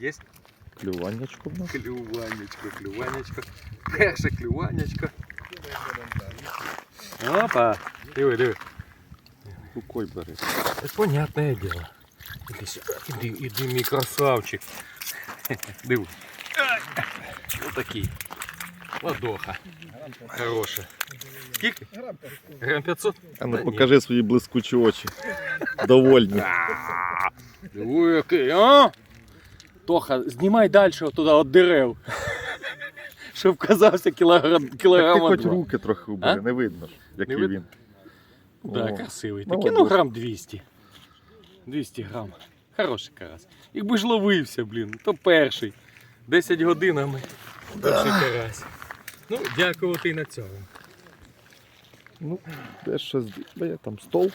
Є? Клюваннячко в нас. Клюванечко, клюванечко. Перше клюванечко. Опа! Диви, диви. Рукой бери. Це понятне діло. Іди сюди, іди, іди, мій красавчик. Диви. Отакий. Ладоха. Хороша. Скільки? Грам 500? А ну Та ні. покажи свої блискучі очі. Довольні. Диви, який, а? Тоха, знімай далі туди від дерев. Щоб казався кілограм, Так ти хоч два. руки трохи убери, А? не видно ж, який видно? він. Да, О, красивий. Такий, ну грам 200. 200 грам. Хороший карась. Якби ж ловився, блін, то перший. 10 годинами. Перший карась. Ну, дякувати і на цьому. Ну, де щось, де там стол.